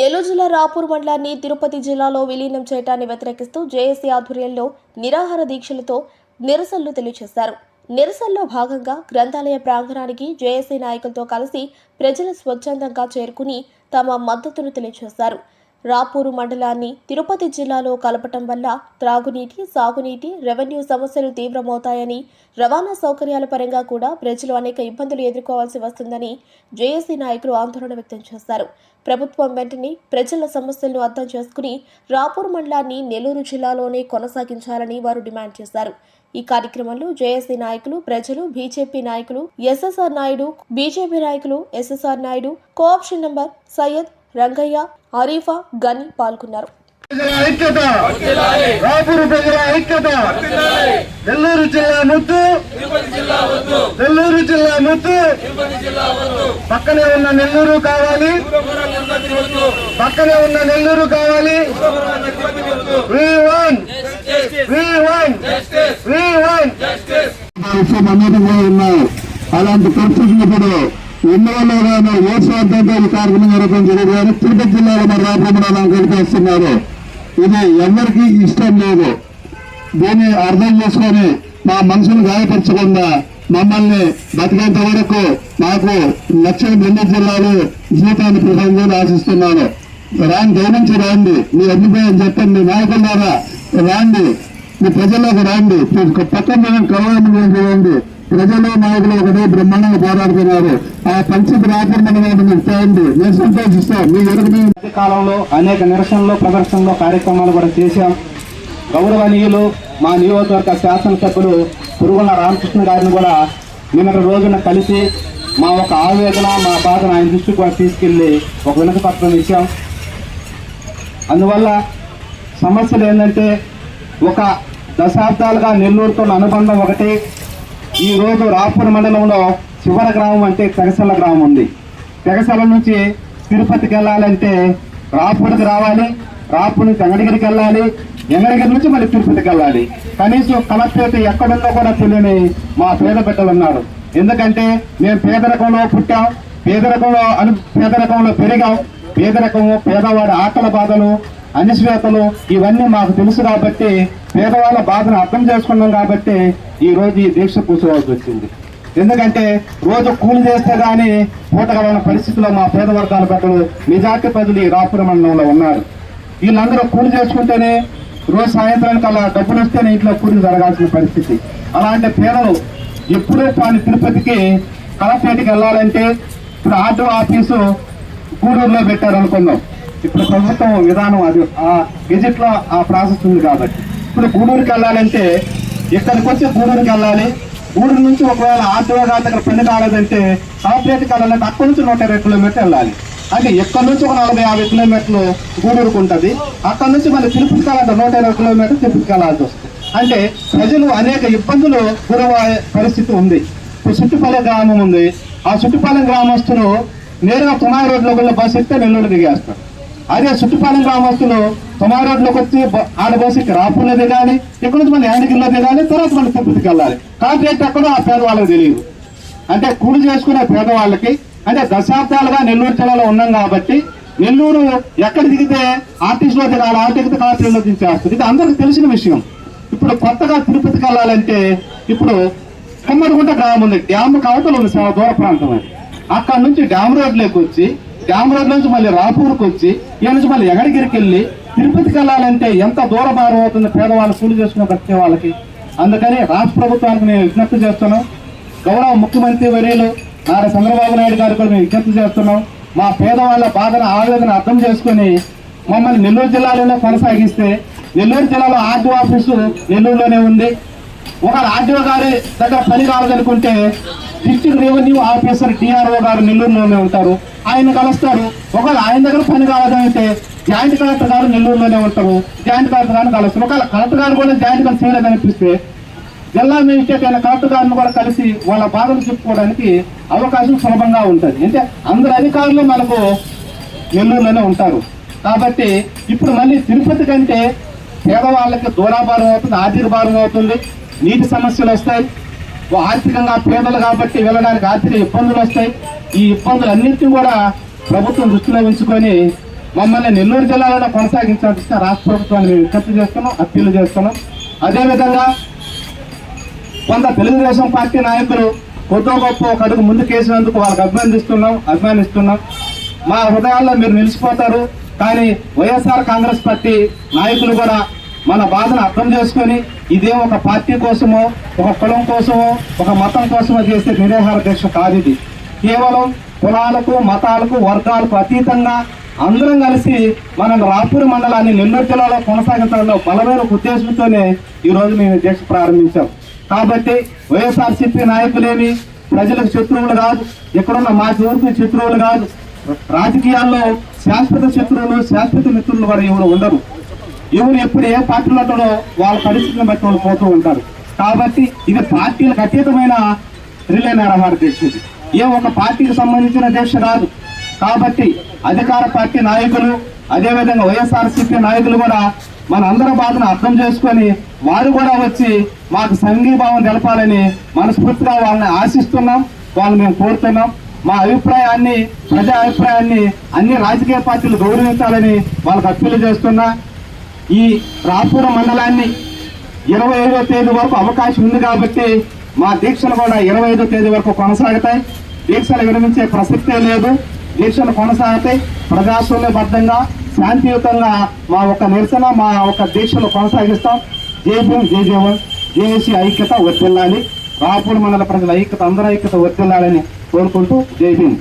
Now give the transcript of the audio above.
నెల్లూరు జిల్లా రాపూర్ మండలాన్ని తిరుపతి జిల్లాలో విలీనం చేయడాన్ని వ్యతిరేకిస్తూ జేఏసీ ఆధ్వర్యంలో నిరాహార దీక్షలతో నిరసనలు తెలియజేశారు. నిరసనలో భాగంగా గ్రంథాలయ ప్రాంగణానికి జేఏసీ నాయకులతో కలిసి ప్రజలు స్వచ్ఛందంగా చేరుకుని తమ మద్దతును తెలియజేశారు. రాపూరు మండలాన్ని తిరుపతి జిల్లాలో కలపటం వల్ల త్రాగునీటి సాగునీటి రెవెన్యూ సమస్యలు తీవ్రమవుతాయని రవాణా సౌకర్యాల పరంగా కూడా ప్రజలు అనేక ఇబ్బందులు ఎదుర్కోవాల్సి వస్తుందని జేఏసీ నాయకులు ఆందోళన వ్యక్తం చేశారు. ప్రభుత్వం వెంటనే ప్రజల సమస్యలను అర్థం చేసుకుని రాపూర్ మండలాన్ని నెల్లూరు జిల్లాలోనే కొనసాగించాలని వారు డిమాండ్ చేశారు. ఈ కార్యక్రమంలో జేఏసీ నాయకులు ప్రజలు బీజేపీ నాయకులు ఎస్ఎస్ఆర్ నాయుడు బీజేపీ నాయకులు SSR Naidu co option number Syed Rangaiah Arifa Gani పాల్గొన్నారు. ఐక్యత! రాపూరు ప్రజల ఐక్యత! నెల్లూరు జిల్లా ముద్దు నెల్లూరు జిల్లా ముద్దు పక్కనే ఉన్న నెల్లూరు కావాలి! పక్కనే ఉన్న నెల్లూరు కావాలి! అలాంటి పరిస్థితులు ఇప్పుడు ఎన్నోలోగానే ఏ ఈ కార్యక్రమం జరగడం జరిగింది కానీ తిరుపతి జిల్లాలో మరి రాకుండా గడిపేస్తున్నారు ఇది ఎవరికి ఇష్టం లేదు. దీన్ని అర్థం చేసుకొని మా మనసును గాయపరచకుండా మమ్మల్ని బతికేంత వరకు మాకు లక్షల రెండు జిల్లాలు జీతాన్ని ప్రసంగాలు ఆశిస్తున్నాను రాని దయనుంచి రాండి. మీ అభిప్రాయం చెప్పండి. నాయకుల ద్వారా రాండి. మీ ప్రజల్లోకి రాండి. పక్కన మనం కలవాలని చేయండి ప్రజలు నాయకులు ఒకటే బ్రహ్మాండంగా పోరాడుతున్నారు. ఆ పంచిత రాకుండా మీకు నేను మీ ఎరుగు కాలంలో అనేక నిరసనలు ప్రదర్శనలు కార్యక్రమాలు కూడా చేశాం. గౌరవనీయులు మా నియోజకవర్గ శాసనసభ్యులు పురుగుల రామకృష్ణ గారిని కూడా నిన్నటి రోజున కలిసి మా ఒక ఆవేదన మా బాధను ఆయన దృష్టికి కూడా తీసుకెళ్ళి ఒక వినతి పత్రం ఇచ్చాం. అందువల్ల సమస్యలు ఏంటంటే ఒక దశాబ్దాలుగా నెల్లూరుతో ఉన్న అనుబంధం ఒకటి ఈ రోజు రాపూర్ మండలంలో చివరి గ్రామం అంటే తెగసల గ్రామం ఉంది. తెగసల నుంచి తిరుపతికి వెళ్ళాలంటే రాపూర్కి రావాలి రాపూర్ నుంచి ఎంగడిగిరికి వెళ్ళాలి ఎంగడిగిరి నుంచి మళ్ళీ తిరుపతికి వెళ్ళాలి. కనీసం కలెక్టరేట్ ఎక్కడుందో కూడా తెలియని మా పేద బిడ్డలు ఉన్నారు. ఎందుకంటే మేము పేదరికంలో పుట్టాం పేదరికంలో అను పేదరికంలో పెరిగాం పేదరికము పేదవాడి ఆకల బాధలు అనిశ్వేతలు ఇవన్నీ మాకు తెలుసు కాబట్టి పేదవాళ్ళ బాధను అర్థం చేసుకున్నాం కాబట్టి ఈ రోజు ఈ దీక్ష కూర్చోవాల్సి వచ్చింది. ఎందుకంటే రోజు కూలి చేస్తే కానీ పూటగలన పరిస్థితిలో మా పేద వర్గాల ప్రజలు నిజాతి ప్రజలు ఈ రాపుర మండలంలో ఉన్నారు. వీళ్ళందరూ కూలి చేసుకుంటేనే రోజు సాయంత్రానికి అలా డబ్బులు వస్తేనే ఇంట్లో కూలి జరగాల్సిన పరిస్థితి. అలాంటి పేదలు ఎప్పుడూ పాని తిరుపతికి కలెక్టరేట్కి వెళ్ళాలంటే ఇప్పుడు ఆర్డో ఆఫీసు గూడూరులో పెట్టారనుకుందాం. ఇప్పుడు ప్రభుత్వం విధానం అది ఆ గెజిట్లో ఆ ప్రాసెస్ ఉంది కాబట్టి. ఇప్పుడు గూడూరుకి వెళ్ళాలంటే ఇక్కడికి వచ్చి గూడూరుకి వెళ్ళాలి. గూడూరు నుంచి ఒకవేళ ఆర్టీఓ గారి దగ్గర పని కాలేదంటే కలెక్టరేట్కి వెళ్ళాలంటే అక్కడి నుంచి నూట ఇరవై కిలోమీటర్లు వెళ్ళాలి. అంటే ఇక్కడ నుంచి ఒక నలభై యాభై కిలోమీటర్లు గూడూరుకు ఉంటుంది. అక్కడ నుంచి మళ్ళీ తిరుపతికి వెళ్ళాలంటే నూట ఇరవై కిలోమీటర్లు తిరుపతికి వెళ్ళాల్సి వస్తుంది. అంటే ప్రజలు అనేక ఇబ్బందులు గురవే పరిస్థితి ఉంది. ఇప్పుడు చుట్టుపల్లె గ్రామం ఉంది. ఆ చుట్టుపల్లె గ్రామస్తులు నేరుగా తుమాయి రోడ్లో కూడా బస్సు ఎక్కితే నెల్లూరు దిగేస్తారు. అదే చుట్టుపాలెం గ్రామస్తులు తుమాయి రోడ్లోకి వచ్చి బ- ఆడ బస్సు ఎక్కి రాపుల్లో దిగాలి ఇక్కడ నుంచి మళ్ళీ యాండిగిల్లో దిగాలి తర్వాత మళ్ళీ తిరుపతికి వెళ్ళాలి. కాంట్రాక్ట్ ఎక్కడో ఆ పేదవాళ్ళకి తెలియదు. అంటే కూలి చేసుకునే పేదవాళ్ళకి అంటే దశాబ్దాలుగా నెల్లూరు జిల్లాలో ఉన్నాం కాబట్టి నెల్లూరు ఎక్కడ దిగితే ఆర్టీసీలో దిగాలి ఆర్టీ దిగితే దించేస్తుంది ఇది అందరికి తెలిసిన విషయం. ఇప్పుడు కొత్తగా తిరుపతికి వెళ్ళాలంటే ఇప్పుడు కుమ్మడిగుంట గ్రామం ఉంది డ్యామ్ కవతలు ఉంది చాలా దూర ప్రాంతం అది. అక్కడ నుంచి డ్యామ్ రోడ్లోకి వచ్చి డ్యామ్ నుంచి మళ్ళీ రాపూర్కి వచ్చి ఈ నుంచి మళ్ళీ ఎగడిగిరికి వెళ్ళి తిరుపతికి వెళ్ళాలంటే ఎంత దూర భారం అవుతుంది పేదవాళ్ళు కూలి చేసుకుని ప్రతి వాళ్ళకి? అందుకని రాష్ట్ర ప్రభుత్వానికి నేను విజ్ఞప్తి చేస్తున్నాం. గౌరవ ముఖ్యమంత్రి వర్యులు నారా చంద్రబాబు నాయుడు గారు కూడా మేము విజ్ఞప్తి చేస్తున్నాం. మా పేదవాళ్ళ బాధను ఆవేదన అర్థం చేసుకుని మమ్మల్ని నెల్లూరు జిల్లాలోనే కొనసాగిస్తే నెల్లూరు జిల్లాలో ఆర్టీఓ ఆఫీసు నెల్లూరులోనే ఉంది. ఒక ఆర్టీఓ గారి దగ్గర పని కావాలనుకుంటే డిస్ట్రిక్ట్ రెవెన్యూ ఆఫీసర్ డిఆర్ఓ గారు నెల్లూరులోనే ఉంటారు. ఆయన కలుస్తారు. ఒకవేళ ఆయన దగ్గర పని కావాలంటే జాయింట్ కలెక్టర్ గారు నెల్లూరులోనే ఉంటారు. జాయింట్ కలెక్టర్ గారిని కలుస్తారు. ఒకవేళ కలెక్టర్ గారు కూడా జాయింట్ కలెక్టర్ చేయలేదనిపిస్తే జిల్లా మేజిస్ట్రేట్ అయిన కలెక్టర్ గారిని కూడా కలిసి వాళ్ళ బాధలు చెప్పుకోవడానికి అవకాశం సులభంగా ఉంటుంది. అంటే అందరు అధికారులు మనకు నెల్లూరులోనే ఉంటారు. కాబట్టి ఇప్పుడు మళ్ళీ తిరుపతి కంటే పేదవాళ్ళకి దూరాభారం అవుతుంది ఆర్థిక భారం అవుతుంది నీటి సమస్యలు వస్తాయి. ఆర్థికంగా పేదలు కాబట్టి వెళ్ళడానికి ఆర్థిక ఇబ్బందులు వస్తాయి. ఈ ఇబ్బందులన్నింటినీ కూడా ప్రభుత్వం దృష్టిలో ఉంచుకొని మమ్మల్ని నెల్లూరు జిల్లాలో కొనసాగించాల్సిన రాష్ట్ర ప్రభుత్వాన్ని మేము విజ్ఞప్తి చేస్తున్నాం అప్పీలు చేస్తున్నాం. అదేవిధంగా కొంత తెలుగుదేశం పార్టీ నాయకులు కొద్దో గొప్ప ఒక అడుగు ముందుకేసినందుకు వాళ్ళకి అభినందిస్తున్నాం అభిమానిస్తున్నాం. మా హృదయాల్లో మీరు నిలిచిపోతారు. కానీ వైఎస్ఆర్ కాంగ్రెస్ పార్టీ నాయకులు కూడా మన బాధను అర్థం చేసుకొని ఇదే ఒక పార్టీ కోసమో ఒక కులం కోసమో ఒక మతం కోసమో చేసే నిరాహార దీక్ష కాదు ఇది. కేవలం కులాలకు మతాలకు వర్గాలకు అతీతంగా అందరం కలిసి మనం రాపూర్ మండలాన్ని నెల్లూరు జిల్లాలో కొనసాగించడంలో బలమైన ఉద్దేశంతోనే ఈ రోజు మేము దీక్ష ప్రారంభించాం. కాబట్టి వైఎస్ఆర్సీపీ నాయకులేమి ప్రజలకు శత్రువులు కాదు ఇక్కడున్న మా చివరికి శత్రువులు కాదు రాజకీయాల్లో శాశ్వత శత్రువులు శాశ్వత మిత్రులు కూడా ఎవరు ఉండరు. ఎవరు ఎప్పుడు ఏ పార్టీలో ఉంటాడో వాళ్ళ పరిస్థితిని బట్టి వాళ్ళు పోతూ ఉంటారు. కాబట్టి ఇది పార్టీలకు అతీతమైన రిలే నిరాహార దీక్ష ఇది ఏ ఒక పార్టీకి సంబంధించిన దీక్ష కాదు. కాబట్టి అధికార పార్టీ నాయకులు అదేవిధంగా వైఎస్ఆర్సీపీ నాయకులు కూడా మన అందరి బాధను అర్థం చేసుకొని వారు కూడా వచ్చి మాకు సంఘీభావం తెలపాలని మనస్ఫూర్తిగా వాళ్ళని ఆశిస్తున్నాం వాళ్ళని మేము కోరుతున్నాం. మా అభిప్రాయాన్ని ప్రజా అభిప్రాయాన్ని అన్ని రాజకీయ పార్టీలు గౌరవించాలని వాళ్ళకి అప్పీలు చేస్తున్నా. ఈ రాపూర మండలాన్ని ఇరవై ఐదో తేదీ వరకు అవకాశం ఉంది కాబట్టి మా దీక్షలు కూడా ఇరవై ఐదో తేదీ వరకు కొనసాగుతాయి. దీక్షలు విరమించే ప్రసక్తే లేదు. దీక్షలు కొనసాగుతాయి ప్రజాస్వామ్యబద్ధంగా శాంతియుతంగా మా ఒక నిరసన మా ఒక దీక్షలు కొనసాగిస్తాం. జై భీమ్ జై జవన్. జేఏసీ ఐక్యత వర్తిల్లాలి. రాపూర్ మండల ప్రజల ఐక్యత అందరి ఐక్యత వర్తిల్లాలని కోరుకుంటూ జై భీమ్.